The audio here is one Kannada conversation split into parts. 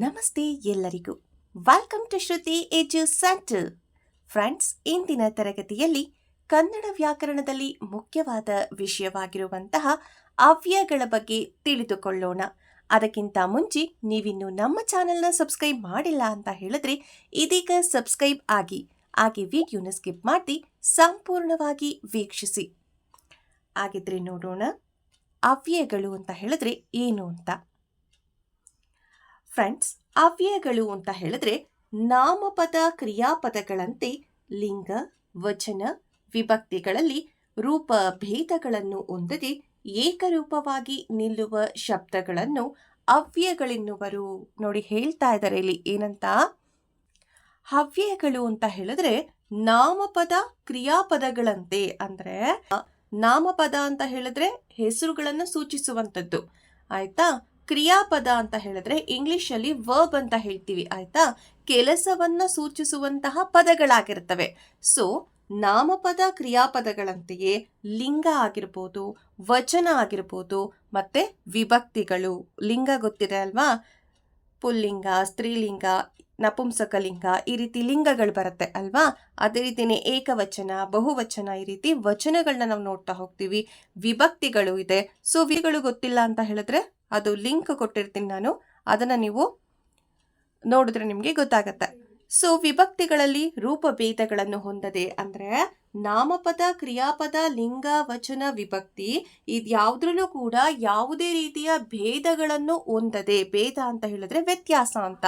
ನಮಸ್ತೆ ಎಲ್ಲರಿಗೂ. Welcome to Shruti edu centre friends ಇಂದಿನ ತರಗತಿಯಲ್ಲಿ ಕನ್ನಡ ವ್ಯಾಕರಣದಲ್ಲಿ ಮುಖ್ಯವಾದ ವಿಷಯವಾಗಿರುವಂತಹ ಅವ್ಯಯಗಳ ಬಗ್ಗೆ ತಿಳಿದುಕೊಳ್ಳೋಣ. ಅದಕ್ಕಿಂತ ಮುಂಚೆ ನೀವಿನ್ನು ನಮ್ಮ ಚಾನೆಲ್ನ ಸಬ್ಸ್ಕ್ರೈಬ್ ಮಾಡಿಲ್ಲ ಅಂತ ಹೇಳಿದ್ರೆ ಇದೀಗ ಸಬ್ಸ್ಕ್ರೈಬ್ ಆಗಿ, ಹಾಗೆ ವಿಡಿಯೋನ ಸ್ಕಿಪ್ ಮಾಡಿ ಸಂಪೂರ್ಣವಾಗಿ ವೀಕ್ಷಿಸಿ. ಹಾಗಿದ್ರೆ ನೋಡೋಣ ಅವ್ಯಯಗಳು ಅಂತ ಹೇಳಿದ್ರೆ ಏನು ಅಂತ. ಫ್ರೆಂಡ್ಸ್, ಅವ್ಯಯಗಳು ಅಂತ ಹೇಳಿದ್ರೆ ನಾಮಪದ ಕ್ರಿಯಾಪದಗಳಂತೆ ಲಿಂಗ, ವಚನ, ವಿಭಕ್ತಿಗಳಲ್ಲಿ ರೂಪ ಭೇದಗಳನ್ನು ಹೊಂದದೆ ಏಕರೂಪವಾಗಿ ನಿಲ್ಲುವ ಶಬ್ದಗಳನ್ನು ಅವ್ಯಯಗಳೆನ್ನುವರು. ನೋಡಿ ಹೇಳ್ತಾ ಇದ್ದಾರೆ ಇಲ್ಲಿ ಏನಂತ? ಹವ್ಯಯಗಳು ಅಂತ ಹೇಳಿದ್ರೆ ನಾಮಪದ ಕ್ರಿಯಾಪದಗಳಂತೆ ಅಂದ್ರೆ ನಾಮಪದ ಅಂತ ಹೇಳಿದ್ರೆ ಹೆಸರುಗಳನ್ನು ಸೂಚಿಸುವಂಥದ್ದು. ಆಯ್ತಾ? ಕ್ರಿಯಾಪದ ಅಂತ ಹೇಳಿದ್ರೆ ಇಂಗ್ಲಿಷ್ ಅಲ್ಲಿ ವರ್ಬ್ ಅಂತ ಹೇಳ್ತೀವಿ, ಆಯ್ತಾ? ಕೆಲಸವನ್ನ ಸೂಚಿಸುವಂತಹ ಪದಗಳಾಗಿರ್ತವೆ. ಸೊ ನಾಮಪದ ಕ್ರಿಯಾಪದಗಳಂತೆಯೇ ಲಿಂಗ ಆಗಿರ್ಬೋದು, ವಚನ ಆಗಿರ್ಬೋದು, ಮತ್ತೆ ವಿಭಕ್ತಿಗಳು. ಲಿಂಗ ಗೊತ್ತಿದೆ ಅಲ್ವಾ? ಪುಲ್ಲಿಂಗ, ಸ್ತ್ರೀಲಿಂಗ ನಪುಂಸಕಲಿಂಗ ಈ ರೀತಿ ಲಿಂಗಗಳು ಬರುತ್ತೆ ಅಲ್ವಾ? ಅದೇ ರೀತಿನೇ ಏಕವಚನ, ಬಹುವಚನ ಈ ರೀತಿ ವಚನಗಳನ್ನ ನಾವು ನೋಡ್ತಾ ಹೋಗ್ತೀವಿ. ವಿಭಕ್ತಿಗಳು ಇದೆ. ಸೊ ವಿಗಳು ಗೊತ್ತಿಲ್ಲ ಅಂತ ಹೇಳಿದ್ರೆ ಅದು ಲಿಂಕ್ ಕೊಟ್ಟಿರ್ತೀನಿ ನಾನು. ಅದನ್ನು ನೀವು ನೋಡಿದ್ರೆ ನಿಮಗೆ ಗೊತ್ತಾಗತ್ತೆ. ಸೊ ವಿಭಕ್ತಿಗಳಲ್ಲಿ ರೂಪಭೇದಗಳನ್ನು ಹೊಂದದೆ ಅಂದ್ರೆ ನಾಮಪದ, ಕ್ರಿಯಾಪದ, ಲಿಂಗ, ವಚನ, ವಿಭಕ್ತಿ ಇದ್ಯಾವುದ್ರಲ್ಲೂ ಕೂಡ ಯಾವುದೇ ರೀತಿಯ ಭೇದಗಳನ್ನು ಹೊಂದದೆ, ಭೇದ ಅಂತ ಹೇಳಿದ್ರೆ ವ್ಯತ್ಯಾಸ ಅಂತ.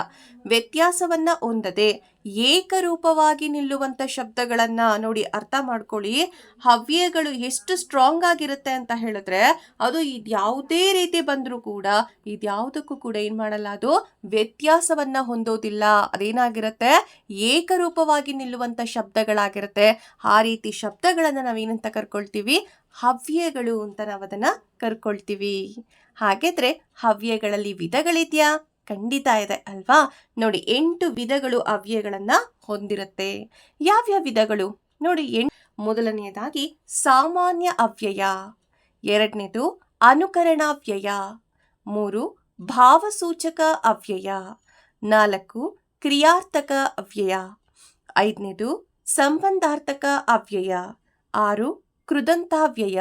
ವ್ಯತ್ಯಾಸವನ್ನ ಹೊಂದದೆ ಏಕರೂಪವಾಗಿ ನಿಲ್ಲುವಂತ ಶಬ್ದಗಳನ್ನ ನೋಡಿ ಅರ್ಥ ಮಾಡ್ಕೊಳ್ಳಿ. ಹವ್ಯಗಳು ಎಷ್ಟು ಸ್ಟ್ರಾಂಗ್ ಆಗಿರುತ್ತೆ ಅಂತ ಹೇಳಿದ್ರೆ ಅದು ಇದ್ಯಾವುದೇ ರೀತಿ ಬಂದರೂ ಕೂಡ ಇದ್ಯಾವುದಕ್ಕೂ ಕೂಡ ಏನ್ ಮಾಡಲ್ಲ, ಅದು ವ್ಯತ್ಯಾಸವನ್ನ ಹೊಂದೋದಿಲ್ಲ. ಅದೇನಾಗಿರುತ್ತೆ? ಏಕರೂಪವಾಗಿ ನಿಲ್ಲುವಂತ ಶಬ್ದಗಳಾಗಿರುತ್ತೆ. ಆ ರೀತಿ ಶಬ್ದಗಳನ್ನ ನಾವೇನಂತ ಕರ್ಕೊಳ್ತೀವಿ? ಹವ್ಯಗಳು ಅಂತ ನಾವು ಅದನ್ನ ಕರ್ಕೊಳ್ತೀವಿ. ಹಾಗಿದ್ರೆ ಹವ್ಯಗಳಲ್ಲಿ ವಿಧಗಳಿದೆಯಾ? ಖಂಡಿತ ಇದೆ ಅಲ್ವಾ? ನೋಡಿ, ಎಂಟು ವಿಧಗಳು ಹವ್ಯಗಳನ್ನು ಹೊಂದಿರುತ್ತೆ. ಯಾವ್ಯಾವ ವಿಧಗಳು? ನೋಡಿ ಎಂಟು ಮೊದಲನೆಯದಾಗಿ ಸಾಮಾನ್ಯ ಅವ್ಯಯ ಎರಡನೇದು ಅನುಕರಣಾವ್ಯಯ. ಮೂರು ಭಾವಸೂಚಕ ಅವ್ಯಯ ನಾಲ್ಕು ಕ್ರಿಯಾರ್ಥಕ ಅವ್ಯಯ ಐದನೇದು ಸಂಬಂಧಾರ್ಥಕ ಅವ್ಯಯ. ಆರು, ಕೃದಂತಾವ್ಯಯ.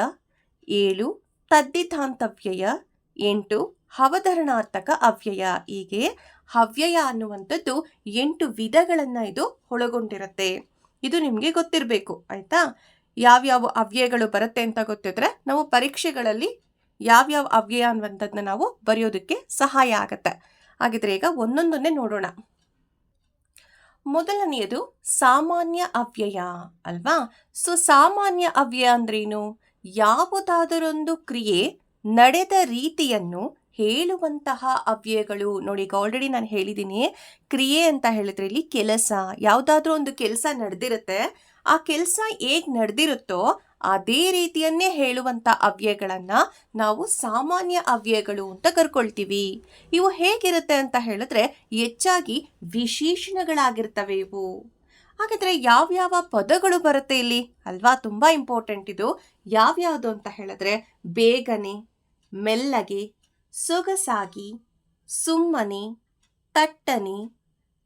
ಏಳು ತದ್ದಿತಾಂತವ್ಯಯ ಎಂಟು ಹವಧರಣಾರ್ಥಕ ಅವ್ಯಯ. ಹೀಗೆ ಹವ್ಯಯ ಅನ್ನುವಂಥದ್ದು ಎಂಟು ವಿಧಗಳನ್ನು ಇದು ಒಳಗೊಂಡಿರುತ್ತೆ. ಇದು ನಿಮಗೆ ಗೊತ್ತಿರಬೇಕು, ಆಯ್ತಾ? ಯಾವ್ಯಾವ ಅವ್ಯಯಗಳು ಬರುತ್ತೆ ಅಂತ ಗೊತ್ತಿದ್ರೆ ನಾವು ಪರೀಕ್ಷೆಗಳಲ್ಲಿ ಯಾವ್ಯಾವ ಅವ್ಯಯ ಅನ್ನುವಂಥದ್ದನ್ನ ನಾವು ಬರೆಯೋದಕ್ಕೆ ಸಹಾಯ ಆಗುತ್ತೆ. ಹಾಗಿದ್ರೆ ಈಗ ಒಂದೊಂದನ್ನೇ ನೋಡೋಣ. ಮೊದಲನೆಯದು ಸಾಮಾನ್ಯ ಅವ್ಯಯ ಅಲ್ವಾ? ಸೊ ಸಾಮಾನ್ಯ ಅವ್ಯಯ ಅಂದ್ರೇನು? ಯಾವುದಾದರೊಂದು ಕ್ರಿಯೆ ನಡೆದ ರೀತಿಯನ್ನು ಹೇಳುವಂತಹ ಅವ್ಯಯಗಳು. ನೋಡಿ, ಈಗ ಆಲ್ರೆಡಿ ನಾನು ಹೇಳಿದ್ದೀನಿ ಕ್ರಿಯೆ ಅಂತ ಹೇಳಿದ್ರೆ ಇಲ್ಲಿ ಕೆಲಸ. ಯಾವುದಾದ್ರೂ ಒಂದು ಕೆಲಸ ನಡೆದಿರುತ್ತೆ. ಆ ಕೆಲಸ ಹೇಗೆ ನಡೆದಿರುತ್ತೋ ಅದೇ ರೀತಿಯನ್ನೇ ಹೇಳುವಂತ ಅವ್ಯಯಗಳನ್ನು ನಾವು ಸಾಮಾನ್ಯ ಅವ್ಯಯಗಳು ಅಂತ ಕರ್ಕೊಳ್ತೀವಿ. ಇವು ಹೇಗಿರುತ್ತೆ ಅಂತ ಹೇಳಿದ್ರೆ ಹೆಚ್ಚಾಗಿ ವಿಶೇಷಣಗಳಾಗಿರ್ತವೆ ಇವು. ಹಾಗಾದ್ರೆ ಯಾವ್ಯಾವ ಪದಗಳು ಬರುತ್ತೆ ಇಲ್ಲಿ? ಅಲ್ವಾ? ತುಂಬಾ ಇಂಪಾರ್ಟೆಂಟ್ ಇದು. ಯಾವ್ಯಾವುದು ಅಂತ ಹೇಳಿದ್ರೆ ಬೇಗನೆ, ಮೆಲ್ಲಗೆ, ಸೊಗಸಾಗಿ, ಸುಮ್ಮನೆ, ತಟ್ಟನೆ,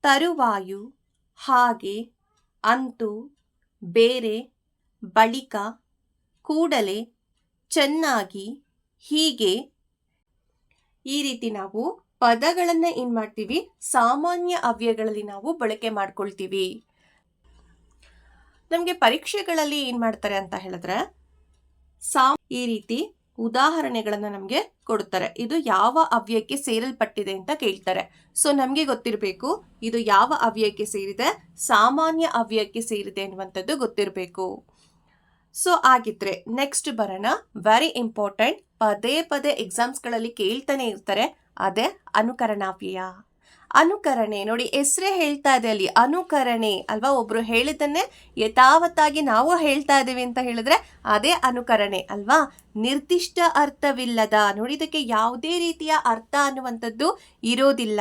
ತರುವಾಯು, ಹಾಗೆ, ಅಂತೂ, ಬೇರೆ, ಬಳಿಕ ಕೂಡಲೇ ಚೆನ್ನಾಗಿ ಹೀಗೆ ಈ ರೀತಿ ನಾವು ಪದಗಳನ್ನು ಏನು ಮಾಡ್ತೀವಿ? ಸಾಮಾನ್ಯ ಅವ್ಯಯಗಳಲ್ಲಿ ನಾವು ಬಳಕೆ ಮಾಡ್ಕೊಳ್ತೀವಿ. ನಮಗೆ ಪರೀಕ್ಷೆಗಳಲ್ಲಿ ಏನು ಮಾಡ್ತಾರೆ ಅಂತ ಹೇಳಿದ್ರೆ, ಸಾ ಈ ರೀತಿ ಉದಾಹರಣೆಗಳನ್ನು ನಮಗೆ ಕೊಡುತ್ತಾರೆ ಇದು ಯಾವ ಅವ್ಯಯಕ್ಕೆ ಸೇರಲ್ಪಟ್ಟಿದೆ ಅಂತ ಕೇಳ್ತಾರೆ. ಸೊ, ನಮಗೆ ಗೊತ್ತಿರಬೇಕು, ಇದು ಯಾವ ಅವ್ಯಯಕ್ಕೆ ಸೇರಿದೆ? ಸಾಮಾನ್ಯ ಅವ್ಯಯಕ್ಕೆ ಸೇರಿದೆ ಅನ್ನುವಂಥದ್ದು ಗೊತ್ತಿರಬೇಕು. ಸೊ ಆಗಿದ್ರೆ ನೆಕ್ಸ್ಟ್ ಬರೋಣ. ವೆರಿ ಇಂಪಾರ್ಟೆಂಟ್ ಪದೇ ಪದೇ ಎಕ್ಸಾಮ್ಸ್ಗಳಲ್ಲಿ ಕೇಳ್ತಾನೆ ಇರ್ತಾರೆ. ಅದೇ ಅನುಕರಣಾವ್ಯಯ. ಅನುಕರಣೆ, ನೋಡಿ ಹೆಸರೇ ಹೇಳ್ತಾ ಇದೆ ಅಲ್ಲಿ, ಅನುಕರಣೆ ಅಲ್ವಾ? ಒಬ್ರು ಹೇಳಿದ್ದನ್ನೇ ಯಥಾವತ್ತಾಗಿ ನಾವು ಹೇಳ್ತಾ ಇದ್ದೀವಿ ಅಂತ ಹೇಳಿದ್ರೆ ಅದೇ ಅನುಕರಣೆ ಅಲ್ವಾ? ನಿರ್ದಿಷ್ಟ ಅರ್ಥವಿಲ್ಲದ, ನೋಡಿ ಇದಕ್ಕೆ ಯಾವುದೇ ರೀತಿಯ ಅರ್ಥ ಅನ್ನುವಂಥದ್ದು ಇರೋದಿಲ್ಲ.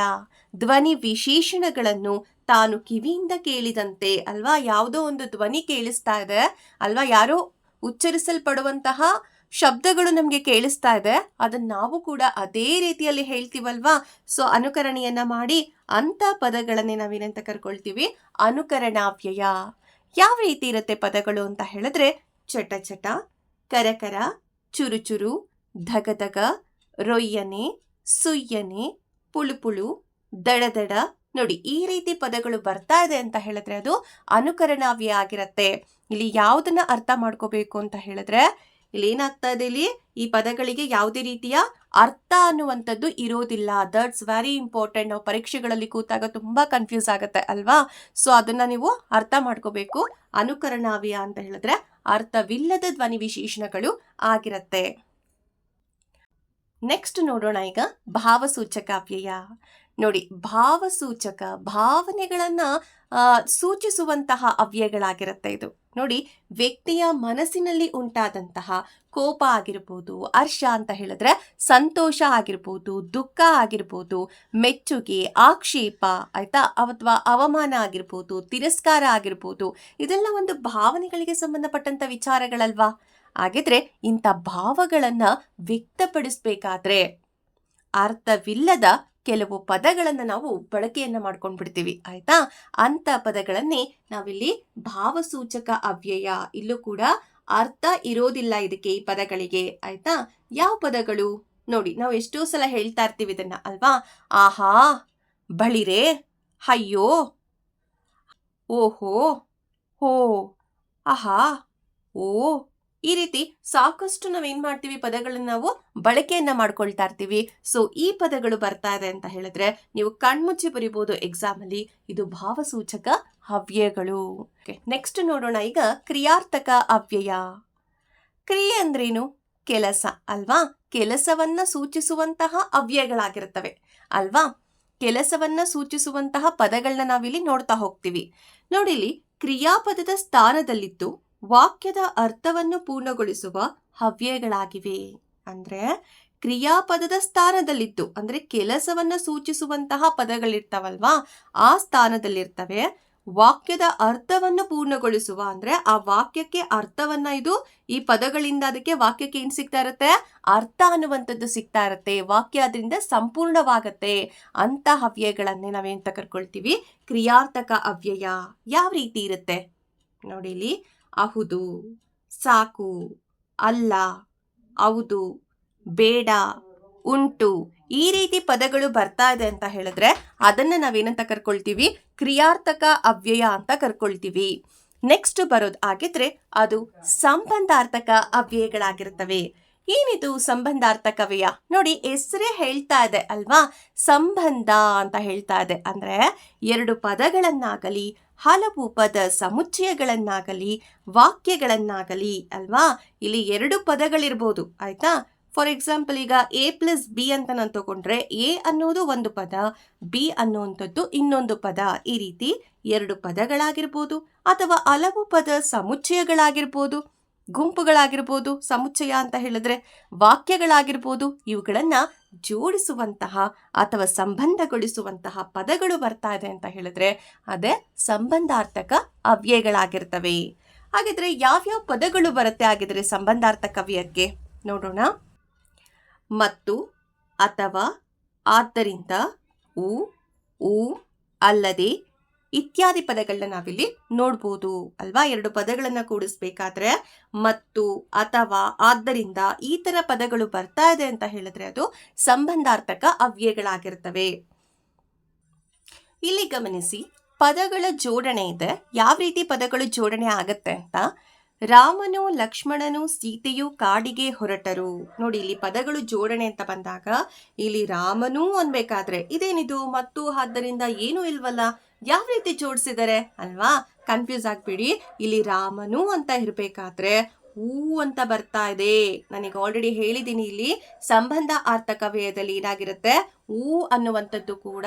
ಧ್ವನಿ ವಿಶೇಷಣಗಳನ್ನು ತಾನು ಕಿವಿಯಿಂದ ಕೇಳಿದಂತೆ ಅಲ್ವಾ? ಯಾವುದೋ ಒಂದು ಧ್ವನಿ ಕೇಳಿಸ್ತಾ ಇದೆ. ಅಲ್ವಾ? ಯಾರೋ ಉಚ್ಚರಿಸಲ್ಪಡುವಂತಹ ಶಬ್ದಗಳು ನಮಗೆ ಕೇಳಿಸ್ತಾ ಇದೆ. ಅದನ್ನ ನಾವು ಕೂಡ ಅದೇ ರೀತಿಯಲ್ಲಿ ಹೇಳ್ತೀವಲ್ವಾ? ಸೊ ಅನುಕರಣೆಯನ್ನ ಮಾಡಿ ಅಂತ ಪದಗಳನ್ನೇ ನಾವೇನಂತ ಕರ್ಕೊಳ್ತೀವಿ. ಅನುಕರಣಾವ್ಯಯ. ಯಾವ ರೀತಿ ಇರುತ್ತೆ ಪದಗಳು ಅಂತ ಹೇಳಿದ್ರೆ ಚಟ ಚಟ, ಕರಕರ, ಚುರುಚುರು, ಧಗಧಗ, ರೊಯ್ಯನೆ, ಸುಯ್ಯನೆ, ಪುಳುಪುಳು, ದಡದಡ ನೋಡಿ, ಈ ರೀತಿ ಪದಗಳು ಬರ್ತಾ ಇದೆ ಅಂತ ಹೇಳಿದ್ರೆ ಅದು ಅನುಕರಣಾವ್ಯ ಆಗಿರತ್ತೆ. ಇಲ್ಲಿ ಯಾವುದನ್ನ ಅರ್ಥ ಮಾಡ್ಕೋಬೇಕು ಅಂತ ಹೇಳಿದ್ರೆ, ಇಲ್ಲಿ ಏನಾಗ್ತಾ ಇದೆ ಇಲ್ಲಿ? ಈ ಪದಗಳಿಗೆ ಯಾವುದೇ ರೀತಿಯ ಅರ್ಥ ಅನ್ನುವಂಥದ್ದು ಇರೋದಿಲ್ಲ. ದಟ್ಸ್ ವೆರಿ ಇಂಪಾರ್ಟೆಂಟ್ ನಾವು ಪರೀಕ್ಷೆಗಳಲ್ಲಿ ಕೂತಾಗ ತುಂಬಾ ಕನ್ಫ್ಯೂಸ್ ಆಗುತ್ತೆ ಅಲ್ವಾ? ಸೊ ಅದನ್ನ ನೀವು ಅರ್ಥ ಮಾಡ್ಕೋಬೇಕು. ಅನುಕರಣಾವ್ಯ ಅಂತ ಹೇಳಿದ್ರೆ ಅರ್ಥವಿಲ್ಲದ ಧ್ವನಿ ವಿಶೇಷಣಗಳು ಆಗಿರತ್ತೆ. ನೆಕ್ಸ್ಟ್ ನೋಡೋಣ ಈಗ ಭಾವಸೂಚಕ ಅವ್ಯಯ ನೋಡಿ, ಭಾವಸೂಚಕ, ಭಾವನೆಗಳನ್ನ ಸೂಚಿಸುವಂತಹ ಅವ್ಯಯಗಳಾಗಿರುತ್ತೆ ಇದು. ನೋಡಿ, ವ್ಯಕ್ತಿಯ ಮನಸ್ಸಿನಲ್ಲಿ ಉಂಟಾದಂತಹ ಕೋಪ ಆಗಿರ್ಬೋದು, ಹರ್ಷ ಅಂತ ಹೇಳಿದ್ರೆ ಸಂತೋಷ ಆಗಿರ್ಬೋದು, ದುಃಖ ಆಗಿರ್ಬೋದು, ಮೆಚ್ಚುಗೆ, ಆಕ್ಷೇಪ, ಆಯ್ತಾ? ಅಥವಾ ಅವಮಾನ ಆಗಿರ್ಬೋದು, ತಿರಸ್ಕಾರ ಆಗಿರ್ಬೋದು, ಇದೆಲ್ಲ ಒಂದು ಭಾವನೆಗಳಿಗೆ ಸಂಬಂಧಪಟ್ಟಂತ ವಿಚಾರಗಳಲ್ವಾ? ಹಾಗಿದ್ರೆ ಇಂಥ ಭಾವಗಳನ್ನ ವ್ಯಕ್ತಪಡಿಸ್ಬೇಕಾದ್ರೆ ಅರ್ಥವಿಲ್ಲದ ಕೆಲವು ಪದಗಳನ್ನು ನಾವು ಬಳಕೆಯನ್ನು ಮಾಡ್ಕೊಂಡ್ ಬಿಡ್ತೀವಿ ಆಯ್ತಾ? ಅಂತ ಪದಗಳನ್ನೇ ನಾವಿಲ್ಲಿ ಭಾವಸೂಚಕ ಅವ್ಯಯ, ಇಲ್ಲೂ ಕೂಡ ಅರ್ಥ ಇರೋದಿಲ್ಲ ಇದಕ್ಕೆ ಈ ಪದಗಳಿಗೆ, ಆಯಿತಾ? ಯಾವ ಪದಗಳು? ನೋಡಿ, ನಾವು ಎಷ್ಟೋ ಸಲ ಹೇಳ್ತಾ ಇರ್ತೀವಿ ಇದನ್ನ, ಅಲ್ವಾ? ಆಹಾ, ಬಳಿರೆ, ಅಯ್ಯೋ, ಓಹೋ, ಹೋ, ಆಹಾ, ಓ ಈ ರೀತಿ ಸಾಕಷ್ಟು ನಾವೇನ್ ಮಾಡ್ತೀವಿ? ಪದಗಳನ್ನ ನಾವು ಬಳಕೆಯನ್ನ ಮಾಡ್ಕೊಳ್ತಾ ಇರ್ತೀವಿ. ಸೊ ಈ ಪದಗಳು ಬರ್ತಾ ಇದೆ ಅಂತ ಹೇಳಿದ್ರೆ ನೀವು ಕಣ್ಮುಚ್ಚಿ ಬರಿಬಹುದು ಎಕ್ಸಾಮ್ ಅಲ್ಲಿ. ಇದು ಭಾವಸೂಚಕ ಹವ್ಯಗಳು. ನೆಕ್ಸ್ಟ್ ನೋಡೋಣ ಈಗ ಕ್ರಿಯಾರ್ಥಕ ಅವ್ಯಯ ಕ್ರಿಯೆ ಅಂದ್ರೇನು? ಕೆಲಸ ಅಲ್ವಾ? ಕೆಲಸವನ್ನ ಸೂಚಿಸುವಂತಹ ಅವ್ಯಯಗಳಾಗಿರುತ್ತವೆ ಅಲ್ವಾ? ಕೆಲಸವನ್ನ ಸೂಚಿಸುವಂತಹ ಪದಗಳನ್ನ ನಾವಿಲ್ಲಿ ನೋಡ್ತಾ ಹೋಗ್ತೀವಿ. ನೋಡಿಲಿ ಕ್ರಿಯಾಪದದ ಸ್ಥಾನದಲ್ಲಿದ್ದು ವಾಕ್ಯದ ಅರ್ಥವನ್ನು ಪೂರ್ಣಗೊಳಿಸುವ ಹವ್ಯಗಳಾಗಿವೆ. ಅಂದ್ರೆ ಕ್ರಿಯಾಪದದ ಸ್ಥಾನದಲ್ಲಿತ್ತು. ಅಂದ್ರೆ ಕೆಲಸವನ್ನ ಸೂಚಿಸುವಂತಹ ಪದಗಳಿರ್ತಾವಲ್ವಾ? ಆ ಸ್ಥಾನದಲ್ಲಿರ್ತವೆ. ವಾಕ್ಯದ ಅರ್ಥವನ್ನು ಪೂರ್ಣಗೊಳಿಸುವ. ಅಂದ್ರೆ ಆ ವಾಕ್ಯಕ್ಕೆ ಅರ್ಥವನ್ನ ಇದು ಈ ಪದಗಳಿಂದ ಅದಕ್ಕೆ ವಾಕ್ಯಕ್ಕೆ ಏನ್ ಸಿಗ್ತಾ ಇರುತ್ತೆ? ಅರ್ಥ ಅನ್ನುವಂಥದ್ದು ಸಿಗ್ತಾ ಇರುತ್ತೆ. ವಾಕ್ಯ ಅದರಿಂದ ಸಂಪೂರ್ಣವಾಗತ್ತೆ. ಅಂತ ಹವ್ಯಗಳನ್ನೇ ನಾವೇನ್ ಕರ್ಕೊಳ್ತೀವಿ? ಕ್ರಿಯಾರ್ಥಕ ಅವ್ಯಯ ಯಾವ ರೀತಿ ಇರುತ್ತೆ? ನೋಡಿ ಇಲ್ಲಿ ಅಹುದು ಸಾಕು, ಅಲ್ಲ, ಹೌದು, ಬೇಡ, ಉಂಟು ಈ ರೀತಿ ಪದಗಳು ಬರ್ತಾ ಇದೆ ಅಂತ ಹೇಳಿದ್ರೆ ಅದನ್ನು ನಾವೇನಂತ ಕರ್ಕೊಳ್ತೀವಿ? ಕ್ರಿಯಾರ್ಥಕ ಅವ್ಯಯ ಅಂತ ಕರ್ಕೊಳ್ತೀವಿ. ನೆಕ್ಸ್ಟ್ ಬರೋದು ಆಗಿದ್ರೆ ಅದು ಸಂಬಂಧಾರ್ಥಕ ಅವ್ಯಯಗಳಾಗಿರ್ತವೆ ಏನಿದು ಸಂಬಂಧಾರ್ಥಕವ್ಯಯ ನೋಡಿ ಹೆಸರೇ ಹೇಳ್ತಾ ಇದೆ ಅಲ್ವಾ? ಸಂಬಂಧ ಅಂತ ಹೇಳ್ತಾ ಇದೆ. ಅಂದ್ರೆ ಎರಡು ಪದಗಳನ್ನಾಗಲಿ ಹಲವು ಪದ ಸಮುಚ್ಚಯಗಳನ್ನಾಗಲಿ, ವಾಕ್ಯಗಳನ್ನಾಗಲಿ ಅಲ್ವಾ? ಇಲ್ಲಿ ಎರಡು ಪದಗಳಿರ್ಬೋದು, ಆಯ್ತಾ? ಫಾರ್ ಎಕ್ಸಾಂಪಲ್ ಈಗ ಎ ಪ್ಲಸ್ ಬಿ ಅಂತ ನಾನು ತಗೊಂಡ್ರೆ ಎ ಅನ್ನೋದು ಒಂದು ಪದ ಬಿ ಅನ್ನುವಂಥದ್ದು ಇನ್ನೊಂದು ಪದ. ಈ ರೀತಿ ಎರಡು ಪದಗಳಾಗಿರ್ಬೋದು, ಅಥವಾ ಹಲವು ಪದ ಸಮುಚ್ಚಯಗಳಾಗಿರ್ಬೋದು, ಗುಂಪುಗಳಾಗಿರ್ಬೋದು, ಸಮುಚ್ಚಯ ಅಂತ ಹೇಳಿದ್ರೆ ವಾಕ್ಯಗಳಾಗಿರ್ಬೋದು, ಇವುಗಳನ್ನ ಜೋಡಿಸುವಂತಹ ಅಥವಾ ಸಂಬಂಧಗೊಳಿಸುವಂತಹ ಪದಗಳು ಬರ್ತಾ ಇದೆ ಅಂತ ಹೇಳಿದ್ರೆ ಅದೇ ಸಂಬಂಧಾರ್ಥಕ ಅವ್ಯಯಗಳಾಗಿರ್ತವೆ. ಹಾಗಿದ್ರೆ ಯಾವ್ಯಾವ ಪದಗಳು ಬರುತ್ತೆ ಆಗಿದ್ರೆ ಸಂಬಂಧಾರ್ಥಕ ಅವ್ಯಯಕ್ಕೆ? ನೋಡೋಣ. ಮತ್ತು, ಅಥವಾ, ಆದ್ದರಿಂದ, ಉ ಊ ಅಲ್ಲದೆ ಇತ್ಯಾದಿ ಪದಗಳನ್ನ ನಾವಿಲ್ಲಿ ನೋಡ್ಬೋದು ಅಲ್ವಾ? ಎರಡು ಪದಗಳನ್ನ ಕೂಡಿಸ್ಬೇಕಾದ್ರೆ ಮತ್ತು, ಅಥವಾ, ಆದ್ದರಿಂದ ಈ ತರ ಪದಗಳು ಬರ್ತಾ ಇದೆ ಅಂತ ಹೇಳಿದ್ರೆ ಅದು ಸಂಬಂಧಾರ್ಥಕ ಅವ್ಯಯಗಳಾಗಿರ್ತವೆ. ಇಲ್ಲಿ ಗಮನಿಸಿ, ಪದಗಳ ಜೋಡಣೆ ಇದೆ. ಯಾವ ರೀತಿ ಪದಗಳು ಜೋಡಣೆ ಆಗತ್ತೆ ಅಂತ? ರಾಮನು ಲಕ್ಷ್ಮಣನು ಸೀತೆಯು ಕಾಡಿಗೆ ಹೊರಟರು. ನೋಡಿ, ಇಲ್ಲಿ ಪದಗಳು ಜೋಡಣೆ ಅಂತ ಬಂದಾಗ ಇಲ್ಲಿ ರಾಮನೂ ಅನ್ಬೇಕಾದ್ರೆ ಇದೇನಿದು? ಮತ್ತು ಆದ್ದರಿಂದ ಏನು ಇಲ್ವಲ್ಲ? ಯಾವ ರೀತಿ ಜೋಡಿಸಿದರೆ? ಅಲ್ವಾ? ಕನ್ಫ್ಯೂಸ್ ಆಗ್ಬೇಡಿ. ಇಲ್ಲಿ ರಾಮನು ಅಂತ ಇರ್ಬೇಕಾದ್ರೆ ಹೂ ಅಂತ ಬರ್ತಾ ಇದೆ. ನನಗೆ ಆಲ್ರೆಡಿ ಹೇಳಿದ್ದೀನಿ, ಇಲ್ಲಿ ಸಂಬಂಧ ಆರ್ಥಕ ವ್ಯಯದಲ್ಲಿ ಏನಾಗಿರುತ್ತೆ? ಹೂ ಅನ್ನುವಂಥದ್ದು ಕೂಡ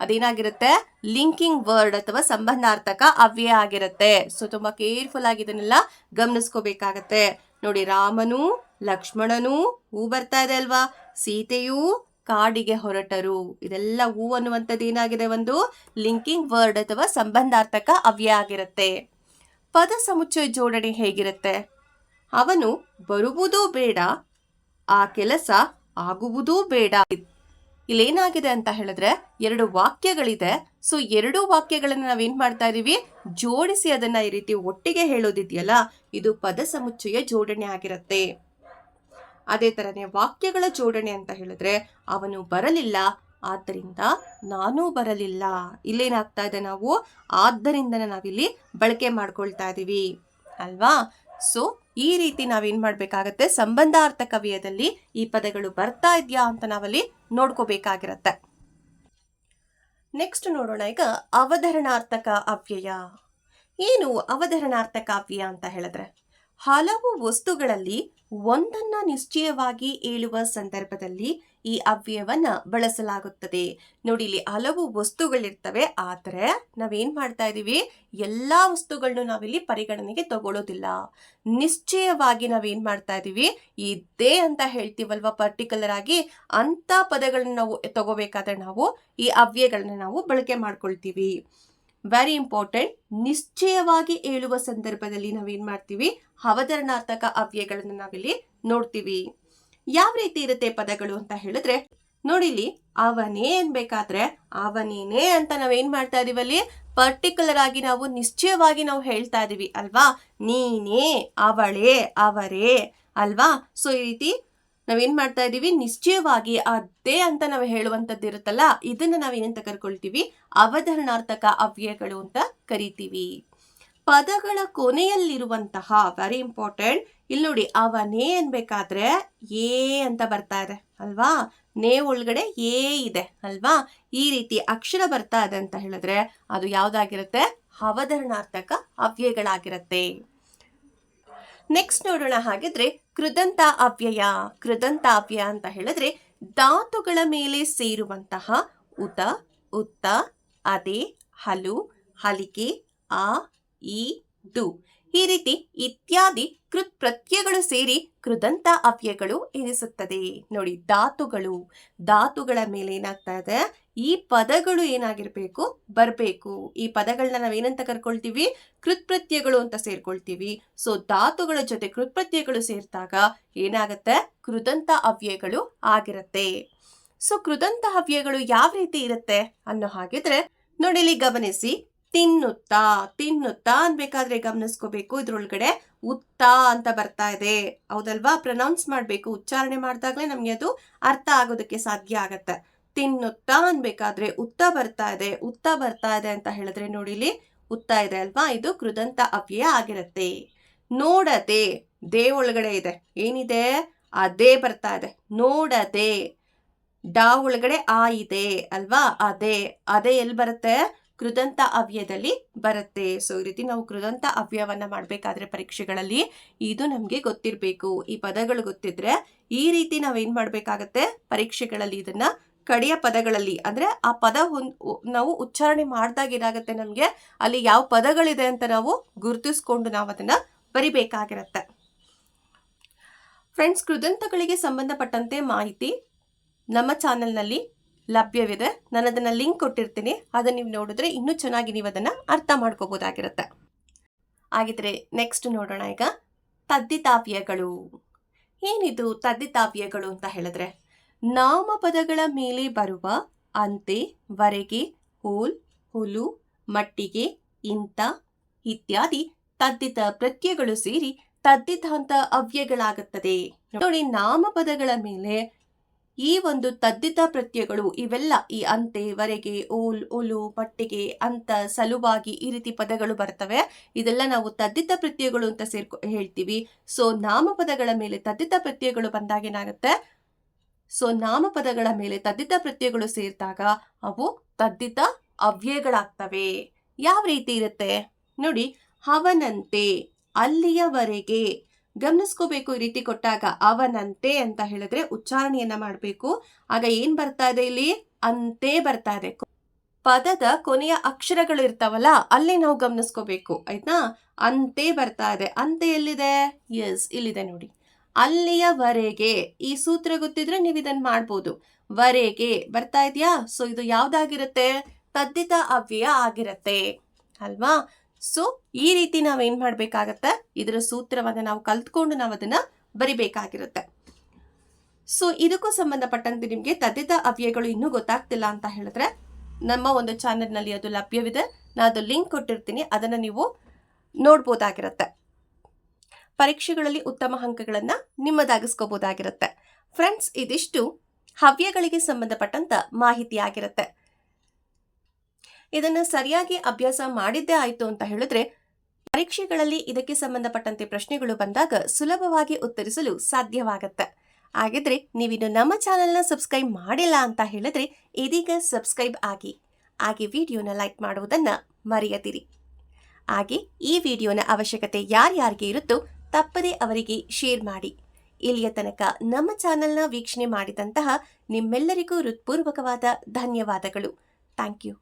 ಅದೇನಾಗಿರುತ್ತೆ? ಲಿಂಕಿಂಗ್ ವರ್ಡ್ ಅಥವಾ ಸಂಬಂಧಾರ್ಥಕ ಅವ್ಯಯ ಆಗಿರುತ್ತೆ. ಸೊ ತುಂಬಾ ಕೇರ್ಫುಲ್ ಆಗಿ ಇದನ್ನೆಲ್ಲ ಗಮನಿಸ್ಕೋಬೇಕಾಗತ್ತೆ. ನೋಡಿ, ರಾಮನು, ಲಕ್ಷ್ಮಣನು, ಹೂ ಬರ್ತಾ ಇದೆ ಅಲ್ವಾ? ಸೀತೆಯು ಕಾಡಿಗೆ ಹೊರಟರು. ಇದೆಲ್ಲ ಹೂ ಅನ್ನುವಂಥದ್ದು ಏನಾಗಿದೆ? ಒಂದು ಲಿಂಕಿಂಗ್ ವರ್ಡ್ ಅಥವಾ ಸಂಬಂಧಾರ್ಥಕ ಅವ್ಯಯ ಆಗಿರುತ್ತೆ. ಪದ ಸಮುಚ್ಚಯ ಜೋಡಣೆ ಹೇಗಿರುತ್ತೆ? ಅವನು ಬರುವುದೂ ಬೇಡ, ಆ ಕೆಲಸ ಆಗುವುದೂ ಬೇಡ. ಇಲ್ಲೇನಾಗಿದೆ ಅಂತ ಹೇಳಿದ್ರೆ ಎರಡು ವಾಕ್ಯಗಳಿದೆ. ಸೊ ಎರಡು ವಾಕ್ಯಗಳನ್ನು ನಾವೇನ್ ಮಾಡ್ತಾ ಇದೀವಿ? ಜೋಡಿಸಿ ಅದನ್ನ ಈ ರೀತಿ ಒಟ್ಟಿಗೆ ಹೇಳೋದಿದೆಯಲ್ಲ, ಇದು ಪದ ಸಮುಚ್ಚಯ ಜೋಡಣೆ ಆಗಿರುತ್ತೆ. ಅದೇ ತರನೇ ವಾಕ್ಯಗಳ ಜೋಡಣೆ ಅಂತ ಹೇಳಿದ್ರೆ ಅವನು ಬರಲಿಲ್ಲ, ಆದ್ದರಿಂದ ನಾನೂ ಬರಲಿಲ್ಲ. ಇಲ್ಲೇನಾಗ್ತಾ ಇದೆ ನಾವು? ಆದ್ದರಿಂದ ನಾವಿಲ್ಲಿ ಬಳಕೆ ಮಾಡ್ಕೊಳ್ತಾ ಇದೀವಿ. ಅಲ್ವಾ? ಸೊ ಈ ರೀತಿ ನಾವೇನು ಮಾಡಬೇಕಾಗತ್ತೆ? ಸಂಬಂಧಾರ್ಥ ಕವಿಯದಲ್ಲಿ ಈ ಪದಗಳು ಬರ್ತಾ ಇದೆಯಾ ಅಂತ ನಾವಲ್ಲಿ ನೋಡ್ಕೋಬೇಕಾಗಿರತ್ತೆ. ನೆಕ್ಸ್ಟ್ ನೋಡೋಣ ಈಗ ಅವಧರಣಾರ್ಥಕ ಅವ್ಯಯ. ಏನು ಅವಧರಣಾರ್ಥಕ ಅವ್ಯಯ ಅಂತ ಹೇಳಿದ್ರೆ, ಹಲವು ವಸ್ತುಗಳಲ್ಲಿ ಒಂದನ್ನ ನಿಶ್ಚಯವಾಗಿ ಹೇಳುವ ಸಂದರ್ಭದಲ್ಲಿ ಈ ಅವ್ಯಯವನ್ನು ಬಳಸಲಾಗುತ್ತದೆ. ನೋಡಿ, ಇಲ್ಲಿ ಹಲವು ವಸ್ತುಗಳಿರ್ತವೆ. ಆದರೆ ನಾವೇನು ಮಾಡ್ತಾ ಇದೀವಿ? ಎಲ್ಲಾ ವಸ್ತುಗಳನ್ನು ನಾವಿಲ್ಲಿ ಪರಿಗಣನೆಗೆ ತಗೊಳ್ಳೋದಿಲ್ಲ ನಿಶ್ಚಯವಾಗಿ ನಾವೇನು ಮಾಡ್ತಾ ಇದೀವಿ? ಇದೇ ಅಂತ ಹೇಳ್ತೀವಲ್ವ ಪರ್ಟಿಕ್ಯುಲರ್ ಆಗಿ? ಅಂತ ಪದಗಳನ್ನು ನಾವು ತಗೋಬೇಕಾದ್ರೆ ನಾವು ಈ ಅವ್ಯಯಗಳನ್ನ ನಾವು ಬಳಕೆ ಮಾಡ್ಕೊಳ್ತೀವಿ. ವೆರಿ ಇಂಪಾರ್ಟೆಂಟ್ ನಿಶ್ಚಯವಾಗಿ ಹೇಳುವ ಸಂದರ್ಭದಲ್ಲಿ ನಾವೇನು ಮಾಡ್ತೀವಿ? ಅವಧರಣಾರ್ಥಕ ಅವ್ಯಯಗಳನ್ನು ನಾವಿಲ್ಲಿ ನೋಡ್ತೀವಿ. ಯಾವ ರೀತಿ ಇರುತ್ತೆ ಪದಗಳು ಅಂತ ಹೇಳಿದ್ರೆ ನೋಡಿಲಿ ಅವನೇ ಅನ್ಬೇಕಾದ್ರೆ ಅವನೇನೆ ಅಂತ ನಾವೇನ್ ಮಾಡ್ತಾ ಇದೀವಲ್ಲಿ ಪರ್ಟಿಕ್ಯುಲರ್ ಆಗಿ ನಾವು ನಿಶ್ಚಯವಾಗಿ ನಾವು ಹೇಳ್ತಾ ಇದೀವಿ, ಅಲ್ವಾ? ನೀನೇ, ಅವಳೇ, ಅವರೇ, ಅಲ್ವಾ? ಸೊ ಈ ರೀತಿ ನಾವೇನ್ ಮಾಡ್ತಾ ಇದೀವಿ? ನಿಶ್ಚಯವಾಗಿ ಅದೇ ಅಂತ ನಾವು ಹೇಳುವಂತದ್ದು ಇರುತ್ತಲ್ಲ, ಇದನ್ನ ನಾವೇನಂತ ಕರ್ಕೊಳ್ತೀವಿ? ಅವಧರಣಾರ್ಥಕ ಅವ್ಯಯಗಳು ಅಂತ ಕರಿತೀವಿ. ಪದಗಳ ಕೊನೆಯಲ್ಲಿರುವಂತಹ ವೆರಿ ಇಂಪಾರ್ಟೆಂಟ್ ಇಲ್ಲಿ ನೋಡಿ ಅವನೇ ಅನ್ಬೇಕಾದ್ರೆ ಏ ಅಂತ ಬರ್ತಾ ಇದೆ, ಅಲ್ವಾ? ನೇ ಒಳಗಡೆ ಏ ಇದೆ, ಅಲ್ವಾ? ಈ ರೀತಿ ಅಕ್ಷರ ಬರ್ತಾ ಇದೆ ಅಂತ ಹೇಳಿದ್ರೆ ಅದು ಯಾವ್ದಾಗಿರುತ್ತೆ? ಅವಧರಣಾರ್ಥಕ ಅವ್ಯಯಗಳಾಗಿರುತ್ತೆ. ನೆಕ್ಸ್ಟ್ ನೋಡೋಣ ಹಾಗಿದ್ರೆ ಕೃದಂತ ಅವ್ಯಯ ಕೃದಂತ ಅವ್ಯಯ ಅಂತ ಹೇಳಿದ್ರೆ ಧಾತುಗಳ ಮೇಲೆ ಸೇರುವಂತಹ ಉತ, ಉತ್ತ, ಅದೇ, ಹಲು, ಹಲಿಕೆ, ಆ, ಈ ಡು ಈ ರೀತಿ ಇತ್ಯಾದಿ ಕೃತ್ ಪ್ರತ್ಯಯಗಳು ಸೇರಿ ಕೃದಂತ ಅವ್ಯಯಗಳು ಎನಿಸುತ್ತದೆ. ನೋಡಿ, ಧಾತುಗಳು. ಧಾತುಗಳ ಮೇಲೆ ಏನಾಗ್ತಾ ಇದೆ? ಈ ಪದಗಳು ಏನಾಗಿರ್ಬೇಕು? ಬರಬೇಕು. ಈ ಪದಗಳನ್ನ ನಾವೇನಂತ ಕರ್ಕೊಳ್ತೀವಿ? ಕೃತ್ಪ್ರತ್ಯಯಗಳು ಅಂತ ಸೇರ್ಕೊಳ್ತೀವಿ. ಸೊ ಧಾತುಗಳ ಜೊತೆ ಕೃತ್ಪ್ರತ್ಯಯಗಳು ಸೇರಿದಾಗ ಏನಾಗುತ್ತೆ? ಕೃದಂತ ಅವ್ಯಯಗಳು ಆಗಿರುತ್ತೆ. ಸೊ ಕೃದಂತ ಅವ್ಯಯಗಳು ಯಾವ ರೀತಿ ಇರುತ್ತೆ ಅನ್ನೋ ಹಾಗಿದ್ರೆ ನೋಡಿ ಇಲ್ಲಿ ಗಮನಿಸಿ. ತಿನ್ನುತ್ತಾ ತಿನ್ನುತ್ತಾ ಅನ್ಬೇಕಾದ್ರೆ ಗಮನಿಸ್ಕೋಬೇಕು. ಇದ್ರೊಳಗಡೆ ಉತ್ತ ಅಂತ ಬರ್ತಾ ಇದೆ. ಹೌದಲ್ವಾ? ಪ್ರನೌನ್ಸ್ ಮಾಡಬೇಕು. ಉಚ್ಚಾರಣೆ ಮಾಡಿದಾಗಲೇ ನಮಗೆ ಅದು ಅರ್ಥ ಆಗೋದಕ್ಕೆ ಸಾಧ್ಯ ಆಗತ್ತೆ. ತಿನ್ನುತ್ತಾ ಅನ್ಬೇಕಾದ್ರೆ ಉತ್ತ ಬರ್ತಾ ಇದೆ. ಉತ್ತ ಬರ್ತಾ ಇದೆ ಅಂತ ಹೇಳಿದ್ರೆ ನೋಡಿಲಿ ಉತ್ತ ಇದೆ ಅಲ್ವಾ? ಇದು ಕೃದಂತ ಅವ್ಯಯ ಆಗಿರುತ್ತೆ. ನೋಡದೆ, ದೇ ಒಳಗಡೆ ಇದೆ. ಏನಿದೆ? ಅದೇ ಬರ್ತಾ ಇದೆ. ನೋಡದೆ, ಡಾ ಒಳಗಡೆ ಆ ಇದೆ ಅಲ್ವಾ? ಅದೇ. ಅದೇ ಎಲ್ಲಿ ಬರುತ್ತೆ? ಕೃದಂತ ಅವ್ಯದಲ್ಲಿ ಬರುತ್ತೆ. ಸೊ ಈ ರೀತಿ ನಾವು ಕೃದಂತ ಅವ್ಯವನ್ನ ಮಾಡಬೇಕಾದ್ರೆ ಪರೀಕ್ಷೆಗಳಲ್ಲಿ ಇದು ನಮಗೆ ಗೊತ್ತಿರಬೇಕು. ಈ ಪದಗಳು ಗೊತ್ತಿದ್ರೆ ಈ ರೀತಿ ನಾವೇನ್ ಮಾಡಬೇಕಾಗತ್ತೆ? ಪರೀಕ್ಷೆಗಳಲ್ಲಿ ಇದನ್ನ ಕಡೆಯ ಪದಗಳಲ್ಲಿ ಅಂದ್ರೆ ಆ ಪದ ಹೊಂದ್ ನಾವು ಉಚ್ಚಾರಣೆ ಮಾಡಿದಾಗ ಏನಾಗುತ್ತೆ ನಮಗೆ? ಅಲ್ಲಿ ಯಾವ ಪದಗಳಿದೆ ಅಂತ ನಾವು ಗುರುತಿಸ್ಕೊಂಡು ನಾವು ಅದನ್ನ ಬರಿಬೇಕಾಗಿರತ್ತೆ. ಫ್ರೆಂಡ್ಸ್ ಕೃದಂತಗಳಿಗೆ ಸಂಬಂಧಪಟ್ಟಂತೆ ಮಾಹಿತಿ ನಮ್ಮ ಚಾನೆಲ್ನಲ್ಲಿ ಲಭ್ಯವಿದೆ. ನಾನು ಅದನ್ನು ಲಿಂಕ್ ಕೊಟ್ಟಿರ್ತೀನಿ. ಅದನ್ನು ನೀವು ನೋಡಿದ್ರೆ ಇನ್ನೂ ಚೆನ್ನಾಗಿ ನೀವು ಅದನ್ನು ಅರ್ಥ ಮಾಡ್ಕೋಬೋದಾಗಿರುತ್ತೆ ಹಾಗಿದ್ರೆ ನೆಕ್ಸ್ಟ್ ನೋಡೋಣ ಈಗ. ತದ್ದಿತಾವ್ಯಗಳು. ಏನಿದು ತದ್ದಿತಾವ್ಯಗಳು ಅಂತ ಹೇಳಿದ್ರೆ, ನಾಮಪದಗಳ ಮೇಲೆ ಬರುವ ಅಂತೆ, ವರೆಗೆ, ಹೋಲ್, ಹುಲು, ಮಟ್ಟಿಗೆ, ಇಂತ, ಇತ್ಯಾದಿ ತದ್ದಿತ ಪ್ರತ್ಯಗಳು ಸೇರಿ ತದ್ದಿತಾಂತ ಅವ್ಯಗಳಾಗುತ್ತದೆ. ನೋಡಿ, ನಾಮಪದಗಳ ಮೇಲೆ ಈ ಒಂದು ತದ್ದಿತ ಪ್ರತ್ಯಯಗಳು ಇವೆಲ್ಲ ಈ ಅಂತೆ, ವರೆಗೆ, ಓಲ್, ಒಲು, ಪಟ್ಟಿಗೆ ಅಂತ ಸಲುವಾಗಿ ಈ ರೀತಿ ಪದಗಳು ಬರ್ತವೆ. ಇದೆಲ್ಲ ನಾವು ತದ್ದಿತ ಪ್ರತ್ಯಯಗಳು ಅಂತ ಸೇರ್ಕೊ, ಹೇಳ್ತೀವಿ. ಸೊ, ನಾಮಪದಗಳ ಮೇಲೆ ತದ್ದಿತ ಪ್ರತ್ಯಯಗಳು ಬಂದಾಗ ಏನಾಗುತ್ತೆ? ಸೊ, ನಾಮಪದಗಳ ಮೇಲೆ ತದ್ದಿತ ಪ್ರತ್ಯಯಗಳು ಸೇರಿದಾಗ ಅವು ತದ್ದಿತ ಅವ್ಯಯಗಳಾಗ್ತವೆ. ಯಾವ ರೀತಿ ಇರುತ್ತೆ? ನೋಡಿ, ಹವನಂತೆ, ಅಲ್ಲಿಯವರೆಗೆ. ಗಮನಿಸ್ಕೋಬೇಕು ಈ ರೀತಿ ಕೊಟ್ಟಾಗ ಅವನಂತೆ ಅಂತ ಹೇಳಿದ್ರೆ ಉಚ್ಚಾರಣೆಯನ್ನ ಮಾಡಬೇಕು. ಆಗ ಏನ್ ಬರ್ತಾ ಇದೆ ಇಲ್ಲಿ? ಅಂತೆ ಬರ್ತಾ ಇದೆ. ಪದದ ಕೊನೆಯ ಅಕ್ಷರಗಳು ಇರ್ತಾವಲ್ಲ, ಅಲ್ಲಿ ನಾವು ಗಮನಿಸ್ಕೋಬೇಕು. ಆಯ್ತಾ? ಅಂತೆ ಬರ್ತಾ ಇದೆ. ಅಂತೆ ಎಲ್ಲಿದೆ? ಎಸ್ ಇಲ್ಲಿದೆ ನೋಡಿ. ಅಲ್ಲಿಯವರೆಗೆ, ಈ ಸೂತ್ರ ಗೊತ್ತಿದ್ರೆ ನೀವು ಇದನ್ನ ಮಾಡ್ಬೋದು. ವರೆಗೆ ಬರ್ತಾ ಇದೆಯಾ? ಸೊ ಇದು ಯಾವ್ದಾಗಿರುತ್ತೆ? ತದ್ದಿತ ಅವ್ಯಯ ಆಗಿರತ್ತೆ. ಅಲ್ವಾ? ಸೊ ಈ ರೀತಿ ನಾವೇನು ಮಾಡ್ಬೇಕಾಗತ್ತೆ? ಇದರ ಸೂತ್ರವನ್ನ ನಾವು ಕಲ್ತ್ಕೊಂಡು ನಾವು ಅದನ್ನ ಬರಿಬೇಕಾಗಿರುತ್ತೆ. ಸೊ ಇದಕ್ಕೂ ಸಂಬಂಧಪಟ್ಟಂತೆ ನಿಮಗೆ ತದ್ದಿತ ಅವ್ಯಯಗಳು ಇನ್ನೂ ಗೊತ್ತಾಗ್ತಿಲ್ಲ ಅಂತ ಹೇಳಿದ್ರೆ, ನಮ್ಮ ಒಂದು ಚಾನೆಲ್ನಲ್ಲಿ ಅದು ಲಭ್ಯವಿದೆ. ನಾನು ಅದು ಲಿಂಕ್ ಕೊಟ್ಟಿರ್ತೀನಿ. ಅದನ್ನು ನೀವು ನೋಡ್ಬೋದಾಗಿರುತ್ತೆ. ಪರೀಕ್ಷೆಗಳಲ್ಲಿ ಉತ್ತಮ ಅಂಕಗಳನ್ನು ನಿಮ್ಮದಾಗಿಸ್ಕೋಬೋದಾಗಿರುತ್ತೆ. ಫ್ರೆಂಡ್ಸ್ ಇದಿಷ್ಟು ಹವ್ಯಗಳಿಗೆ ಸಂಬಂಧಪಟ್ಟಂತ ಮಾಹಿತಿ ಆಗಿರುತ್ತೆ ಇದನ್ನು ಸರಿಯಾಗಿ ಅಭ್ಯಾಸ ಮಾಡಿದ್ದೇ ಆಯಿತು ಅಂತ ಹೇಳಿದ್ರೆ, ಪರೀಕ್ಷೆಗಳಲ್ಲಿ ಇದಕ್ಕೆ ಸಂಬಂಧಪಟ್ಟಂತೆ ಪ್ರಶ್ನೆಗಳು ಬಂದಾಗ ಸುಲಭವಾಗಿ ಉತ್ತರಿಸಲು ಸಾಧ್ಯವಾಗುತ್ತೆ. ಹಾಗಿದ್ರೆ ನೀವಿನ್ನು ನಮ್ಮ ಚಾನೆಲ್ನ ಸಬ್ಸ್ಕ್ರೈಬ್ ಮಾಡಿಲ್ಲ ಅಂತ ಹೇಳಿದ್ರೆ ಇದೀಗ ಸಬ್ಸ್ಕ್ರೈಬ್ ಆಗಿ, ಹಾಗೆ ವಿಡಿಯೋನ ಲೈಕ್ ಮಾಡುವುದನ್ನು ಮರೆಯದಿರಿ. ಹಾಗೆ ಈ ವಿಡಿಯೋನ ಅವಶ್ಯಕತೆ ಯಾರ್ಯಾರಿಗೆ ಇರುತ್ತೋ ತಪ್ಪದೇ ಅವರಿಗೆ ಶೇರ್ ಮಾಡಿ. ಇಲ್ಲಿಯ ತನಕ ನಮ್ಮ ಚಾನೆಲ್ನ ವೀಕ್ಷಣೆ ಮಾಡಿದಂತಹ ನಿಮ್ಮೆಲ್ಲರಿಗೂ ಹೃತ್ಪೂರ್ವಕವಾದ ಧನ್ಯವಾದಗಳು. Thank you.